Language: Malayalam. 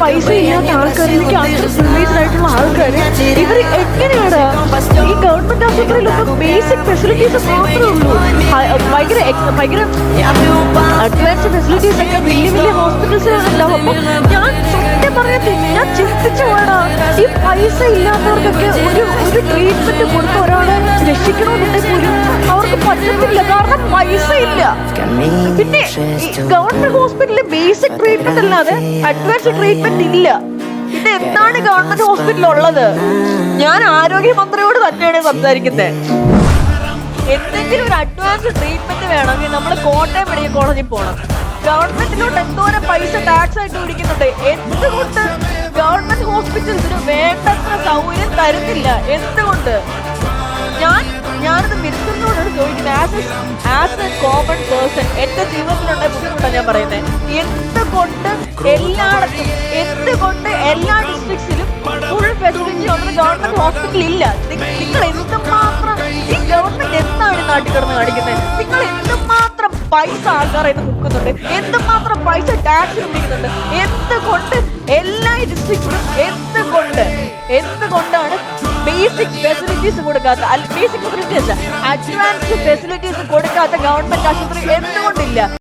പൈസ ഇല്ലാത്ത ആൾക്കാർ എനിക്ക് ആൾക്കാർ ഇവർ എങ്ങനെയാണ് ഈ ഗവൺമെന്റ് ബേസിക് ഫെസിലിറ്റീസ് മാത്രമേ ഉള്ളൂ? ഭയങ്കര ഭയങ്കര അഡ്വാൻസ് ഫെസിലിറ്റീസ് ഒക്കെ വലിയ വലിയ ഹോസ്പിറ്റൽസ് ഉണ്ടാവും. ഞാൻ സത്യം പറയത്തില്ല ഞാൻ ചിന്തിച്ചു വേണം ഈ പൈസ ഇല്ലാത്തവർക്കൊക്കെ ഒരു ഒരു ട്രീറ്റ്മെന്റ് കൊടുത്ത് ഒരാളെ രക്ഷിക്കണമെന്നുണ്ടെങ്കിൽ പറ്റത്തില്ല കാരണം പൈസ ഇല്ല. പിന്നെ ഗവൺമെന്റ് ഹോസ്പിറ്റലിൽ ബേസിക് ട്രീറ്റ്മെന്റ് അല്ലാതെ അഡ്വാൻസ് ട്രീറ്റ്മെന്റ് ഇല്ല. ഇത് എന്താണ് ഗവൺമെന്റ് ഹോസ്പിറ്റലിൽ ഉള്ളത്? ഞാൻ ആരോഗ്യമന്ത്രിയോട് തന്നെയാണ് സംസാരിക്കുന്നത് എന്തെങ്കിലും ഒരു അഡ്വാൻസ് ട്രീറ്റ്മെന്റ് വേണമെങ്കിൽ നമ്മൾ കോട്ടയം മെഡിക്കൽ കോളേജിൽ പോകണം ഗവൺമെന്റിലോട്ട് എന്തോരം പൈസ ടാക്സ് ആയിട്ട് പിടിക്കുന്നുണ്ട്? എന്തുകൊണ്ട് ഗവൺമെന്റ് ഹോസ്പിറ്റൽസിന് വേണ്ടത്ര സൗകര്യം തരുന്നില്ല? എന്തുകൊണ്ട്? ഞാൻ ആസ് എ കോമൺ പേഴ്സൺ എന്റെ ജീവിതത്തിലുള്ള ബുദ്ധിമുട്ടാണ് ഞാൻ പറയുന്നത് എന്തുകൊണ്ട് എല്ലായിടത്തും എന്തുകൊണ്ട് എല്ലാ ഡിസ്ട്രിക്ട്സിലും ഫുൾ ഫെസിലിറ്റി ഒന്നും ഗവൺമെന്റ് ഹോസ്പിറ്റൽ ഇല്ല? നിങ്ങൾ എന്തുമാത്രം ഈ ഗവൺമെന്റ് എന്താണ് നാട്ടിൽ കിടന്ന് കാണിക്കുന്നത് നിങ്ങൾ എന്തുമാത്രം പൈസ ആൾക്കാരെ മുക്കുന്നുണ്ട് എന്തുമാത്രം പൈസ ടാക്സ് പിടിക്കുന്നുണ്ട് എന്തുകൊണ്ട് എല്ലാ ഡിസ്ട്രിക്റ്റിലും എന്തുകൊണ്ട് എന്തുകൊണ്ടാണ് ബേസിക് ഫെസിലിറ്റീസ് കൊടുക്കാത്ത ബേസിക് ഫെസിലിറ്റീസ് അഡ്വാൻസ്ഡ് ഫെസിലിറ്റീസ് കൊടുക്കാത്ത ഗവൺമെന്റ് ആശുപത്രി എന്തുകൊണ്ടില്ല?